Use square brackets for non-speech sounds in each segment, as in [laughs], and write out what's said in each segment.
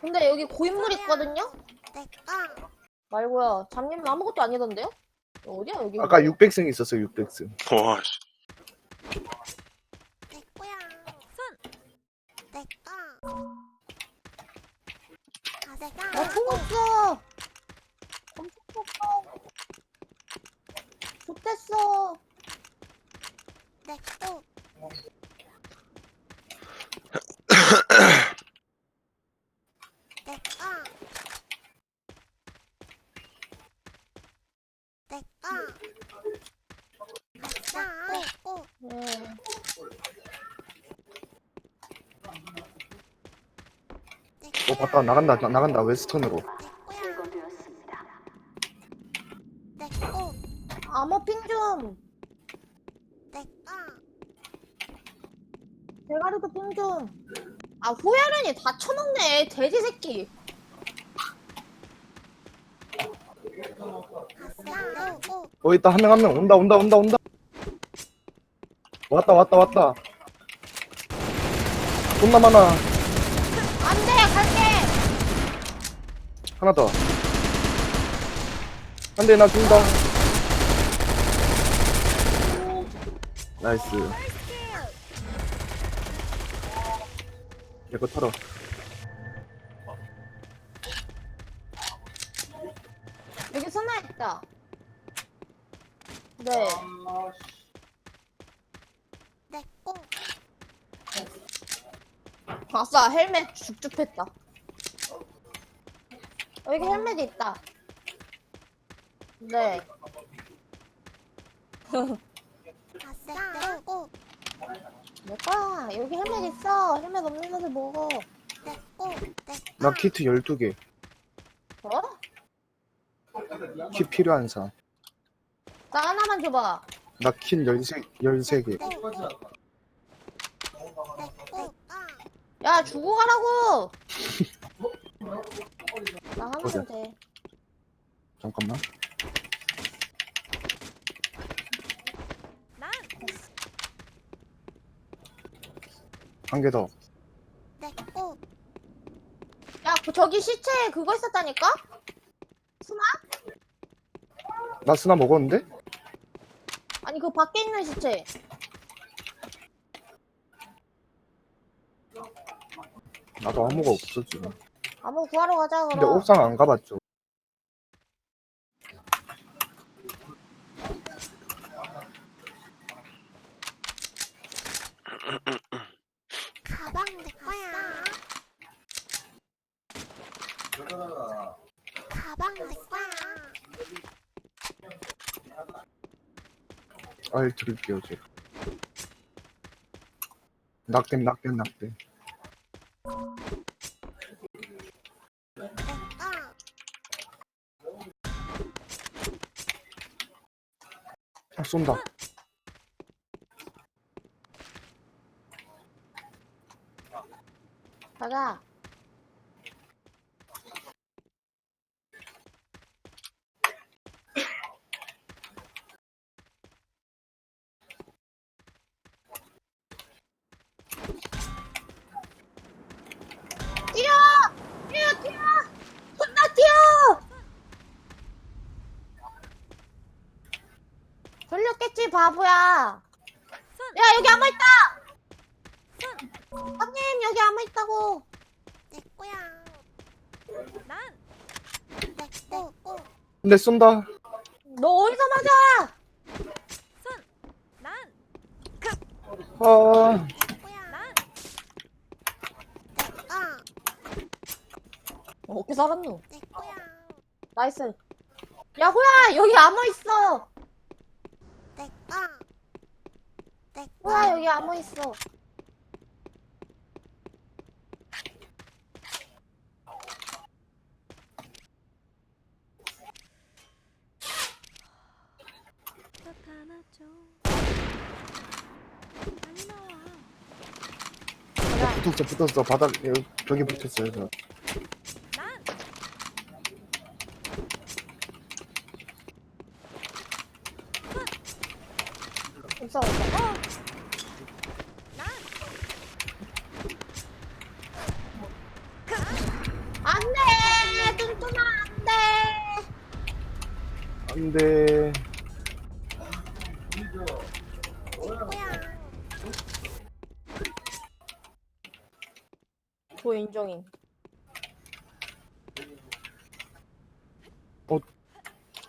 근데 여기 고인물 있거든요? 내꺼 말고요. 잡님은 아무것도 아니던데요? 어디야 여기? 아까 600승 있었어요 600승 와, 씨. 내꺼야 손 내꺼 가세가 나총 없어. 엄청 없어. 좋댔어. 내꺼 내꺼 내꺼 가자 내꺼 네. 어 봤다 나간다 나, 나간다 웨스턴으로 내꺼 암호핑 좀. 내꺼 대가리도 핑 좀. 아 후야련이 다 쳐먹네. 돼지 새끼. 어 있다 한 명 한 명 온다 온다 온다 온다 왔다 왔다 왔다 존나 많아 안돼 갈게. 하나 더 안돼 나 죽는다 나이스 내거 털어 여기 선아 있다. 네. 내꺼 아싸 헬멧 죽죽했다. 여기 헬멧 있다. 네. 내꺼. 여기 헬멧 있어. 헬멧 없는 애들 먹어. 내꺼 나 키트 12개 어? 키 필요한 사람 나 하나만 줘봐. 나킨 13, 13개 내꺼 내꺼 야 주고 가라고. [laughs] 나 보자. 하나면 돼. 잠깐만 한개더 내꺼 야그 저기 시체에 그거 있었다니까? 수나? 나 스나 먹었는데? 아니 그 밖에 있는 시체. 나도 아무가 없어 지금 아무 구하러 가자 그럼. 근데 옥상 안 가봤죠. 가방 내꺼야. 가방 내꺼야. 알 드릴게요 제가. 낙댐 낙댐 낙댐 쏜다 가자. 뛰어! 뛰어, 뛰어! 혼나 뛰어! 돌렸겠지, 바보야. 야, 여기 아무 있다! 형님, 여기 아무 있다고. 내꺼야 난 내꺼 근데 쏜다 너 어디서 맞아? 난아난 어, 어떻게 살았노? 내꺼야 나이스. 야, 호야, 여기 암호 있어. 내꺼 호야, 내꺼 여기 암호 있어. 붙었어 붙었어 바닥 여기 벽에 붙었어요 저. 있어, 있어. 안 돼 됐고요. 조 인정임.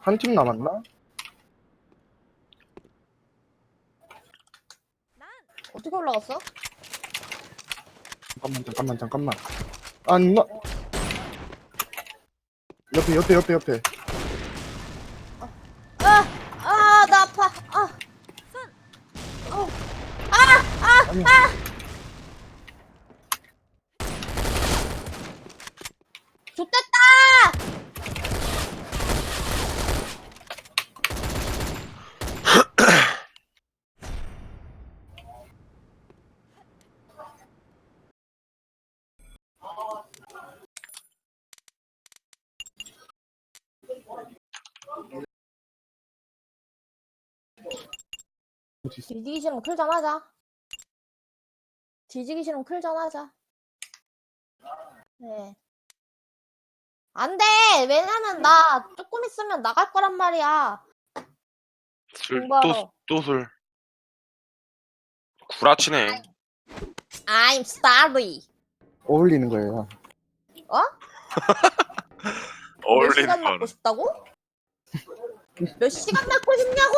한팀 남았나? 난 어떻게 올라갔어? 잠깐만 잠깐만 잠깐만 아니 나 옆에 옆에 옆에 옆에 아, 아, 나 아파. 아, 손. 어, 아. 좋됐다. 뒤지기 싫으면 클 전 하자. 뒤지기 싫으면 클전 하자. 네. 안 돼! 왜냐면 나 조금 있으면 나갈 거란 말이야. 술, 공부하러. 또, 또 술. 구라치네. I'm sorry. 어울리는 거예요 [laughs] 몇 어울리는 시간 건. 맞고 싶다고? 몇 시간 맞고 싶냐고!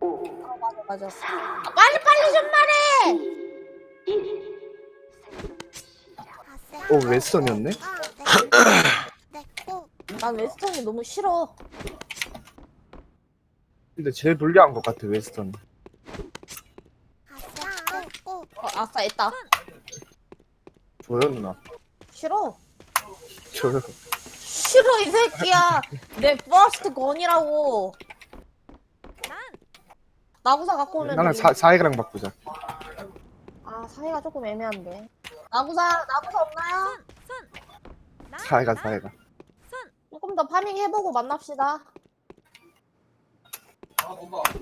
어, 맞아, 맞아. 아, 빨리빨리 좀 말해! 어 웨스턴이었네? [coughs] 난 웨스턴이 너무 싫어. 근데 제일 불리한 것 같아 웨스턴. 됐고. 어, 아싸, 했다. 저요 누나 싫어. 저요 싫어, 이 새끼야. 내 퍼스트 건이라고. 난 나구사 갖고 오면 나는 되지. 사, 사이가랑 바꾸자 아, 사이가 조금 애매한데. 나구사, 나구사 없나요? 사이가 사이가 손. 조금 더 파밍 해보고 만납시다.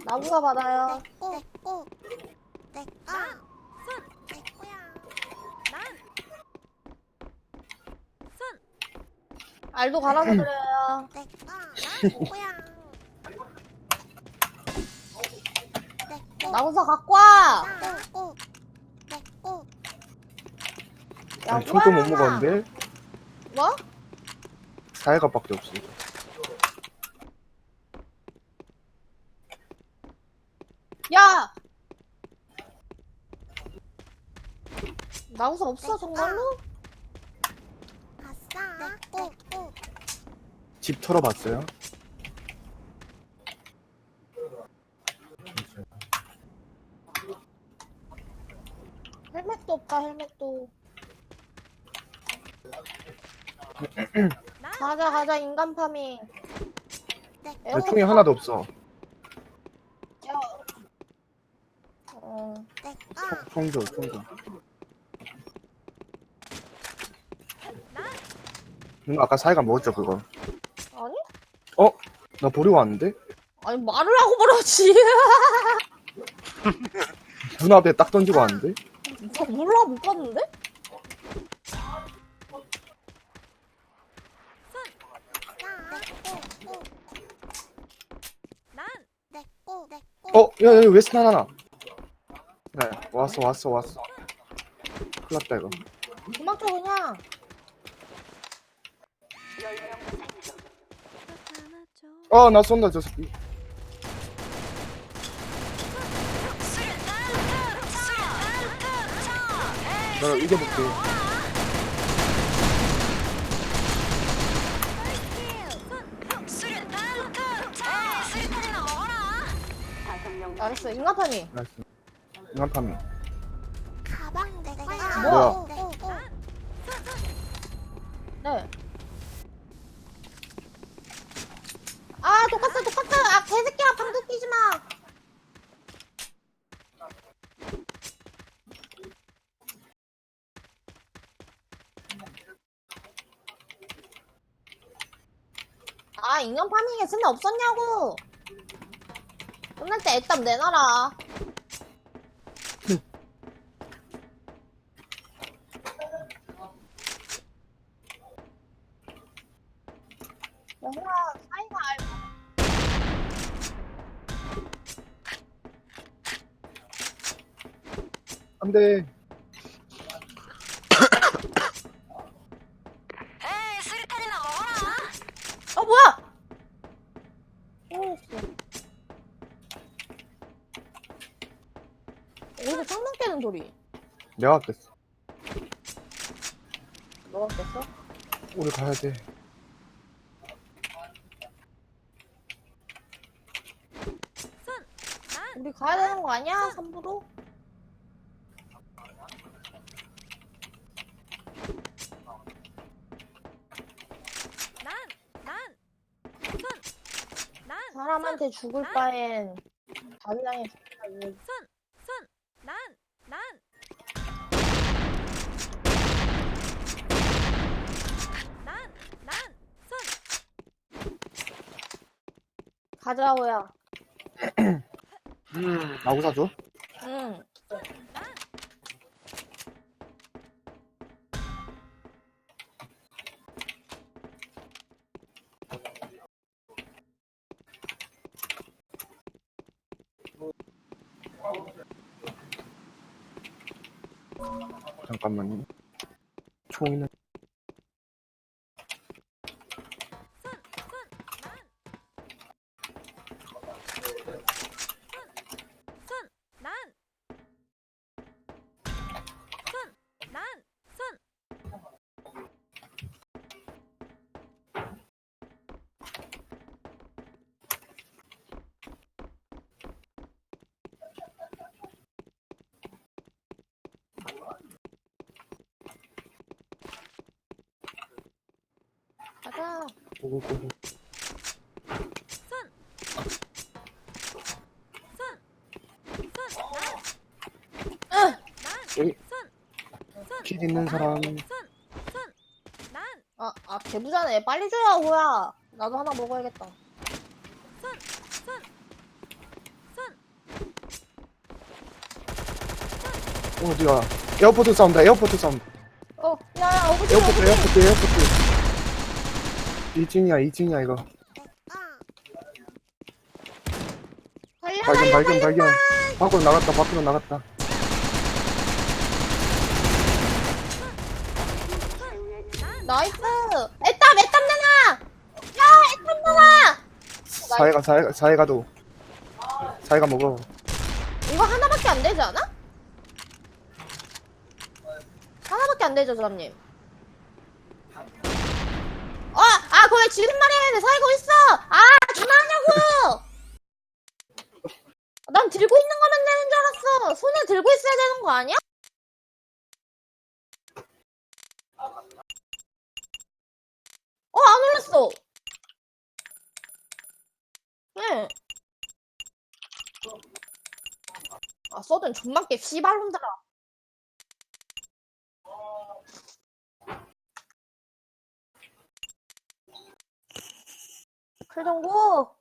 나구사 받아요. 손. 됐고야. 난 손. 알도 갈아서 [clears throat] 드려요. 난 [clears throat] 됐고야. 됐고. 나구사 갖고 와! 됐고. 됐고. 야, 아니 총도 못. 먹었는데 뭐? 사이가밖에 없어 야! 나구사 없어, 정말로? 아싸. 집 털어봤어요? 헬멧도 없다, 헬멧도. 난 가자, 가자, 인간 파밍. 내 총이 하나도 없어 야. 어, 됐고. 총도 총도 난 누나 아까 사이가 먹었죠 그거 아니? 나 버리고 왔는데? 아니, 말을 하고 그러지. 눈앞에 [laughs] 딱 던지고 왔는데? 저 몰라, 못 봤는데? 됐고. 난 됐고. 어? 야야 웨스턴 하나 네 왔어 왔어 왔어 큰일 났다 이거 도망쳐, 그냥. 어 나 쏜다 저 새끼 내가 이겨볼게 알았어, 인간 파밍. 나이스 이만 파밍 가방 됐고. 뭐야? 네. 아, 똑같아, 똑같아. 아, 개새끼야, 방귀 끼지 마. 아, 인간 파밍에 쓸모 없었냐고. 끝날 때 애답 내놔라. 영화 사이가 알고. 에이 수류탄이나 먹어라 어 뭐야? 어디서 창문 깨는 소리? 내가 깼어. 너가 깼어? 우리 가야 돼. 우리 가야 되는 거 아니야? 3부로? 난난 사람한테 죽을 바엔 자기장에 난, 난. 난, 난. 가자 호야 나고 사줘? 응 잠깐만요. 총이는 응! 난. 여기 있는 사람. 아, 아 개부자네 빨리 줘야 호야 나도 하나 먹어야겠다. 어디야? 에어포트 사운드, 에어포트 사운드. 어 야 야 어부지 에어포트, 어부지 에어포트, 에어포트. 2층이야, 2층이야, 이거. 아, 달려 발견, 달려 발견, 발견. 밖으로 나갔다, 밖으로 나갔다. 나이스 애땀 애땀 나나 야 애땀 나나 사회가, 사회가, 사회가도. 사회가 먹어. 이거 하나밖에 안 되지 않아? 하나밖에 안 되죠 저님 어, 아 그거 왜 말이야 살고 있어 아 전화하냐고 난 들고 있는 거면 되는 줄 알았어 손에 들고 있어야 되는 거 아니야? 어 안 올랐어 네. 아, 써든 존망게 씨발 놈들아. 그정고